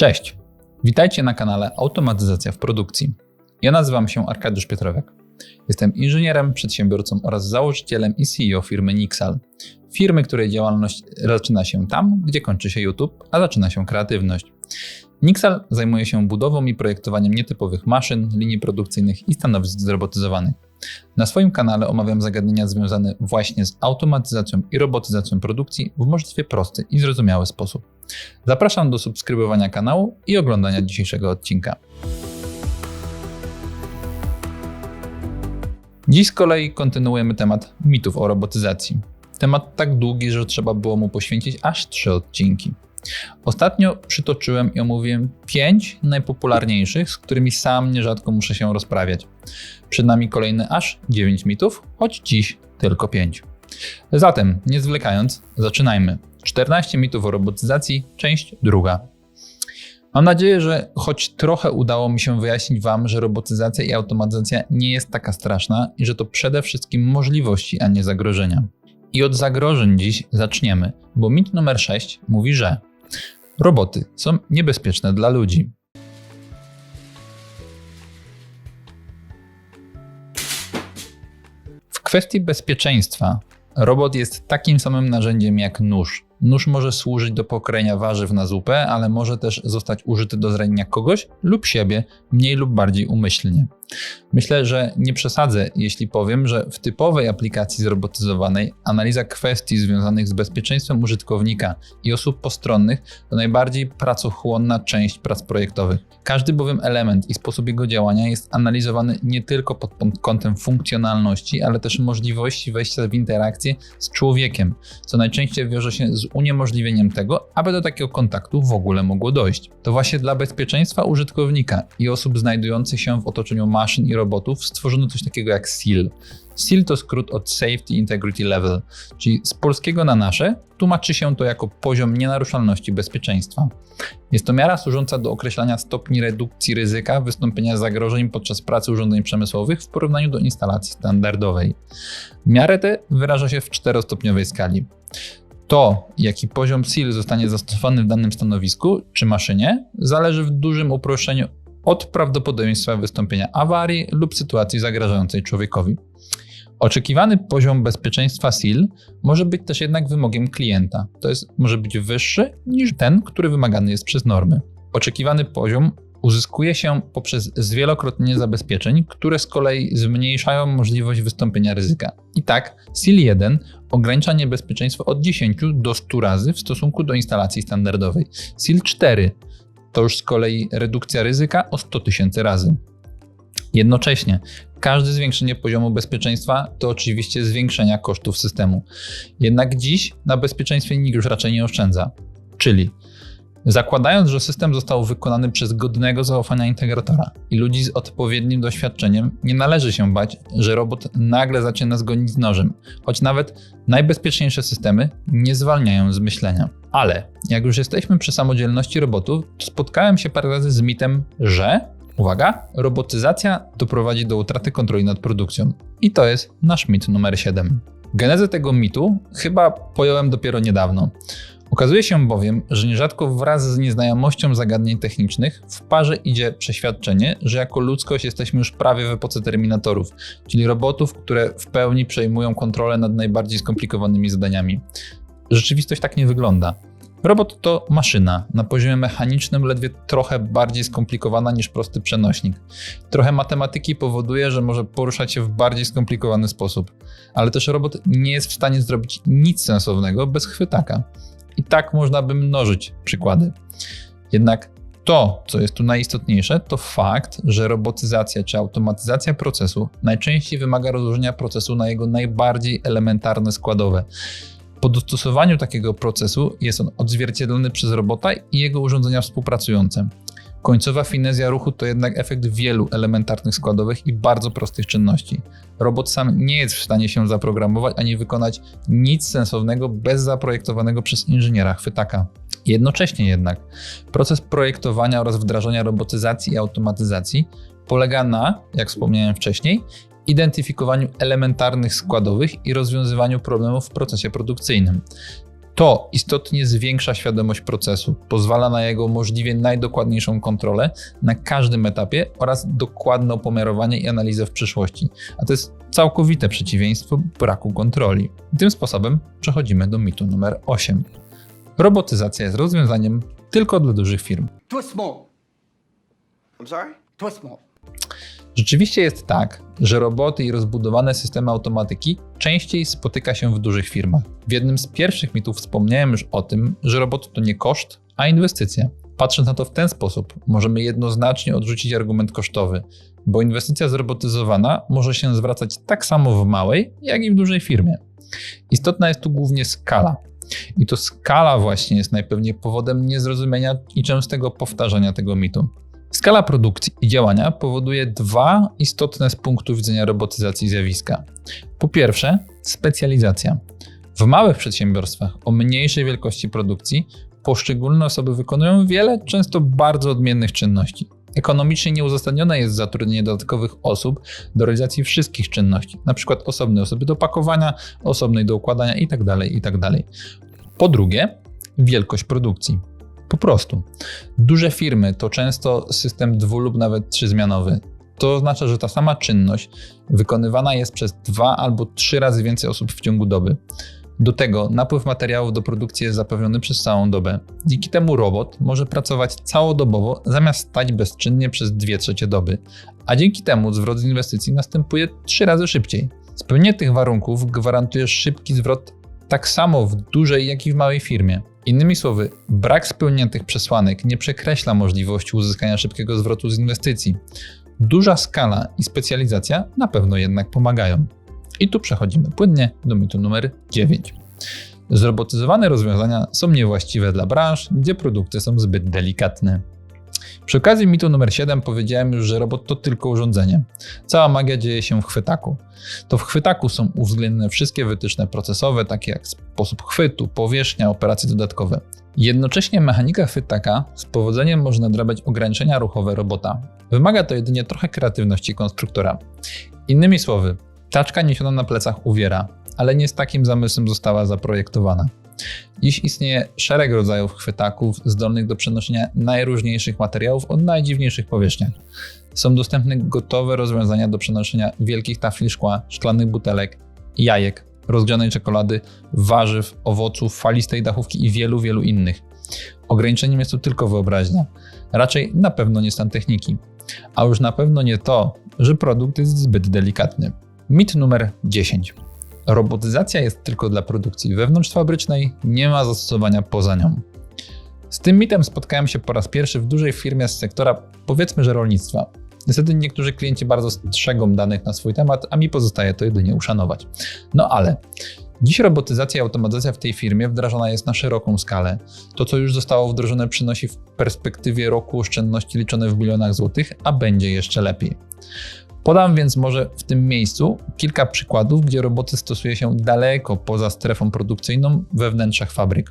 Cześć, witajcie na kanale Automatyzacja w Produkcji. Ja nazywam się Arkadiusz Piotrowek. Jestem inżynierem, przedsiębiorcą oraz założycielem i CEO firmy Nixal. Firmy, której działalność zaczyna się tam, gdzie kończy się YouTube, a zaczyna się kreatywność. Nixal zajmuje się budową i projektowaniem nietypowych maszyn, linii produkcyjnych i stanowisk zrobotyzowanych. Na swoim kanale omawiam zagadnienia związane właśnie z automatyzacją i robotyzacją produkcji w możliwie prosty i zrozumiały sposób. Zapraszam do subskrybowania kanału i oglądania dzisiejszego odcinka. Dziś z kolei kontynuujemy temat mitów o robotyzacji. Temat tak długi, że trzeba było mu poświęcić aż trzy odcinki. Ostatnio przytoczyłem i omówiłem pięć najpopularniejszych, z którymi sam nierzadko muszę się rozprawiać. Przed nami kolejne aż 9 mitów, choć dziś tylko 5. Zatem, nie zwlekając, zaczynajmy. 14 mitów o robotyzacji, część druga. Mam nadzieję, że choć trochę udało mi się wyjaśnić Wam, że robotyzacja i automatyzacja nie jest taka straszna i że to przede wszystkim możliwości, a nie zagrożenia. I od zagrożeń dziś zaczniemy, bo mit numer 6 mówi, że roboty są niebezpieczne dla ludzi. W kwestii bezpieczeństwa robot jest takim samym narzędziem jak nóż. Nóż może służyć do pokrojenia warzyw na zupę, ale może też zostać użyty do zranienia kogoś lub siebie mniej lub bardziej umyślnie. Myślę, że nie przesadzę, jeśli powiem, że w typowej aplikacji zrobotyzowanej analiza kwestii związanych z bezpieczeństwem użytkownika i osób postronnych to najbardziej pracochłonna część prac projektowych. Każdy bowiem element i sposób jego działania jest analizowany nie tylko pod kątem funkcjonalności, ale też możliwości wejścia w interakcję z człowiekiem, co najczęściej wiąże się z uniemożliwieniem tego, aby do takiego kontaktu w ogóle mogło dojść. To właśnie dla bezpieczeństwa użytkownika i osób znajdujących się w otoczeniu maszyn i robotów stworzono coś takiego jak SEAL. SEAL to skrót od Safety Integrity Level, czyli z polskiego na nasze tłumaczy się to jako poziom nienaruszalności bezpieczeństwa. Jest to miara służąca do określania stopni redukcji ryzyka wystąpienia zagrożeń podczas pracy urządzeń przemysłowych w porównaniu do instalacji standardowej. Miarę tę wyraża się w czterostopniowej skali. To, jaki poziom SEAL zostanie zastosowany w danym stanowisku czy maszynie, zależy w dużym uproszczeniu od prawdopodobieństwa wystąpienia awarii lub sytuacji zagrażającej człowiekowi. Oczekiwany poziom bezpieczeństwa SIL może być też jednak wymogiem klienta, to jest może być wyższy niż ten, który wymagany jest przez normy. Oczekiwany poziom uzyskuje się poprzez zwielokrotnienie zabezpieczeń, które z kolei zmniejszają możliwość wystąpienia ryzyka. I tak SIL 1 ogranicza niebezpieczeństwo od 10 do 100 razy w stosunku do instalacji standardowej. SIL 4 to już z kolei redukcja ryzyka o 100 tysięcy razy. Jednocześnie każde zwiększenie poziomu bezpieczeństwa to oczywiście zwiększenia kosztów systemu. Jednak dziś na bezpieczeństwie nikt już raczej nie oszczędza. Czyli Zakładając, że system został wykonany przez godnego zaufania integratora i ludzi z odpowiednim doświadczeniem, nie należy się bać, że robot nagle zaczyna zgonić z nożem, choć nawet najbezpieczniejsze systemy nie zwalniają z myślenia. Ale jak już jesteśmy przy samodzielności robotów, spotkałem się parę razy z mitem, że Uwaga, robotyzacja doprowadzi do utraty kontroli nad produkcją. I to jest nasz mit numer 7. Genezę tego mitu chyba pojąłem dopiero niedawno. Okazuje się bowiem, że nierzadko wraz z nieznajomością zagadnień technicznych w parze idzie przeświadczenie, że jako ludzkość jesteśmy już prawie w epoce terminatorów, czyli robotów, które w pełni przejmują kontrolę nad najbardziej skomplikowanymi zadaniami. Rzeczywistość tak nie wygląda. Robot to maszyna, na poziomie mechanicznym ledwie trochę bardziej skomplikowana niż prosty przenośnik. Trochę matematyki powoduje, że może poruszać się w bardziej skomplikowany sposób, ale też robot nie jest w stanie zrobić nic sensownego bez chwytaka. I tak można by mnożyć przykłady. Jednak to, co jest tu najistotniejsze, to fakt, że robotyzacja czy automatyzacja procesu najczęściej wymaga rozłożenia procesu na jego najbardziej elementarne składowe. Po dostosowaniu takiego procesu jest on odzwierciedlony przez robota i jego urządzenia współpracujące. Końcowa finezja ruchu to jednak efekt wielu elementarnych składowych i bardzo prostych czynności. Robot sam nie jest w stanie się zaprogramować ani wykonać nic sensownego bez zaprojektowanego przez inżyniera chwytaka. Jednocześnie jednak proces projektowania oraz wdrażania robotyzacji i automatyzacji polega na, jak wspomniałem wcześniej, identyfikowaniu elementarnych składowych i rozwiązywaniu problemów w procesie produkcyjnym. To istotnie zwiększa świadomość procesu, pozwala na jego możliwie najdokładniejszą kontrolę na każdym etapie oraz dokładne opomiarowanie i analizę w przyszłości. A to jest całkowite przeciwieństwo braku kontroli. Tym sposobem przechodzimy do mitu numer 8. Robotyzacja jest rozwiązaniem tylko dla dużych firm. Too small. I'm sorry? Too small. Rzeczywiście jest tak, że roboty i rozbudowane systemy automatyki częściej spotyka się w dużych firmach. W jednym z pierwszych mitów wspomniałem już o tym, że robot to nie koszt, a inwestycja. Patrząc na to w ten sposób, możemy jednoznacznie odrzucić argument kosztowy, bo inwestycja zrobotyzowana może się zwracać tak samo w małej, jak i w dużej firmie. Istotna jest tu głównie skala. I to skala właśnie jest najpewniej powodem niezrozumienia i częstego powtarzania tego mitu. Skala produkcji i działania powoduje dwa istotne z punktu widzenia robotyzacji zjawiska. Po pierwsze, specjalizacja. W małych przedsiębiorstwach o mniejszej wielkości produkcji poszczególne osoby wykonują wiele, często bardzo odmiennych czynności. Ekonomicznie nieuzasadnione jest zatrudnienie dodatkowych osób do realizacji wszystkich czynności, np. osobnej osoby do pakowania, osobnej do układania itd. itd. Po drugie, wielkość produkcji. Po prostu. Duże firmy to często system dwu lub nawet trzyzmianowy. To oznacza, że ta sama czynność wykonywana jest przez dwa albo trzy razy więcej osób w ciągu doby. Do tego napływ materiałów do produkcji jest zapewniony przez całą dobę. Dzięki temu robot może pracować całodobowo zamiast stać bezczynnie przez 2 trzecie doby, a dzięki temu zwrot z inwestycji następuje 3 razy szybciej. Spełnienie tych warunków gwarantuje szybki zwrot tak samo w dużej, jak i w małej firmie. Innymi słowy, brak spełnienia tych przesłanek nie przekreśla możliwości uzyskania szybkiego zwrotu z inwestycji. Duża skala i specjalizacja na pewno jednak pomagają. I tu przechodzimy płynnie do mitu numer 9. Zrobotyzowane rozwiązania są niewłaściwe dla branż, gdzie produkty są zbyt delikatne. Przy okazji mitu numer 7 powiedziałem już, że robot to tylko urządzenie. Cała magia dzieje się w chwytaku. To w chwytaku są uwzględnione wszystkie wytyczne procesowe, takie jak sposób chwytu, powierzchnia, operacje dodatkowe. Jednocześnie mechanika chwytaka z powodzeniem może nadrabiać ograniczenia ruchowe robota. Wymaga to jedynie trochę kreatywności konstruktora. Innymi słowy, taczka niesiona na plecach uwiera, ale nie z takim zamysłem została zaprojektowana. Dziś istnieje szereg rodzajów chwytaków zdolnych do przenoszenia najróżniejszych materiałów o najdziwniejszych powierzchniach. Są dostępne gotowe rozwiązania do przenoszenia wielkich tafli szkła, szklanych butelek, jajek, rozgrzanej czekolady, warzyw, owoców, falistej dachówki i wielu, wielu innych. Ograniczeniem jest tu tylko wyobraźnia. Raczej na pewno nie stan techniki. A już na pewno nie to, że produkt jest zbyt delikatny. Mit numer 10. Robotyzacja jest tylko dla produkcji wewnątrzfabrycznej, nie ma zastosowania poza nią. Z tym mitem spotkałem się po raz pierwszy w dużej firmie z sektora, powiedzmy, że rolnictwa. Niestety niektórzy klienci bardzo strzegą danych na swój temat, a mi pozostaje to jedynie uszanować. No ale Dziś robotyzacja i automatyzacja w tej firmie wdrażana jest na szeroką skalę. To, co już zostało wdrożone, przynosi w perspektywie roku oszczędności liczone w milionach złotych, a będzie jeszcze lepiej. Podam więc może w tym miejscu kilka przykładów, gdzie roboty stosuje się daleko poza strefą produkcyjną we wnętrzach fabryk.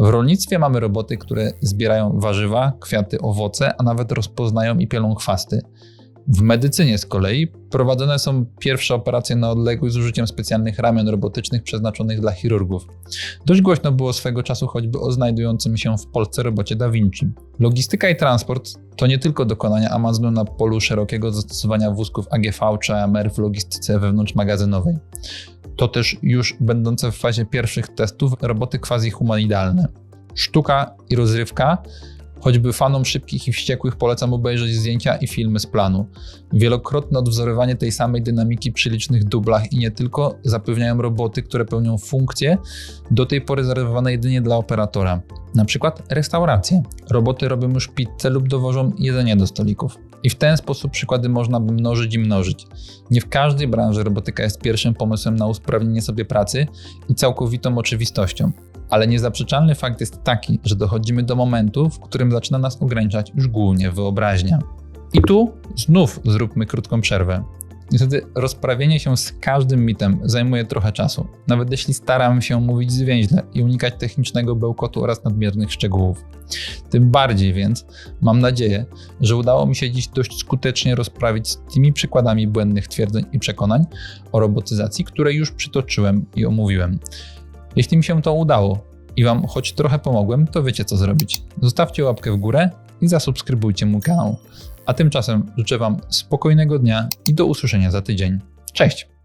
W rolnictwie mamy roboty, które zbierają warzywa, kwiaty, owoce, a nawet rozpoznają i pielą chwasty. W medycynie z kolei prowadzone są pierwsze operacje na odległość z użyciem specjalnych ramion robotycznych przeznaczonych dla chirurgów. Dość głośno było swego czasu choćby o znajdującym się w Polsce robocie Da Vinci. Logistyka i transport to nie tylko dokonania Amazonu na polu szerokiego zastosowania wózków AGV czy AMR w logistyce wewnątrzmagazynowej. To też już będące w fazie pierwszych testów roboty quasi-humanoidalne. Sztuka i rozrywka Choćby fanom szybkich i wściekłych polecam obejrzeć zdjęcia i filmy z planu. Wielokrotne odwzorowanie tej samej dynamiki przy licznych dublach i nie tylko zapewniają roboty, które pełnią funkcje do tej pory zarezerwowane jedynie dla operatora. Na przykład restauracje. Roboty robią już pizzę lub dowożą jedzenie do stolików. I w ten sposób przykłady można by mnożyć i mnożyć. Nie w każdej branży robotyka jest pierwszym pomysłem na usprawnienie sobie pracy i całkowitą oczywistością. Ale niezaprzeczalny fakt jest taki, że dochodzimy do momentu, w którym zaczyna nas ograniczać już głównie wyobraźnia. I tu znów zróbmy krótką przerwę. Niestety rozprawienie się z każdym mitem zajmuje trochę czasu, nawet jeśli staram się mówić zwięźle i unikać technicznego bełkotu oraz nadmiernych szczegółów. Tym bardziej więc mam nadzieję, że udało mi się dziś dość skutecznie rozprawić z tymi przykładami błędnych twierdzeń i przekonań o robotyzacji, które już przytoczyłem i omówiłem. Jeśli mi się to udało, i Wam choć trochę pomogłem, to wiecie co zrobić. Zostawcie łapkę w górę i zasubskrybujcie mój kanał. A tymczasem życzę Wam spokojnego dnia i do usłyszenia za tydzień. Cześć!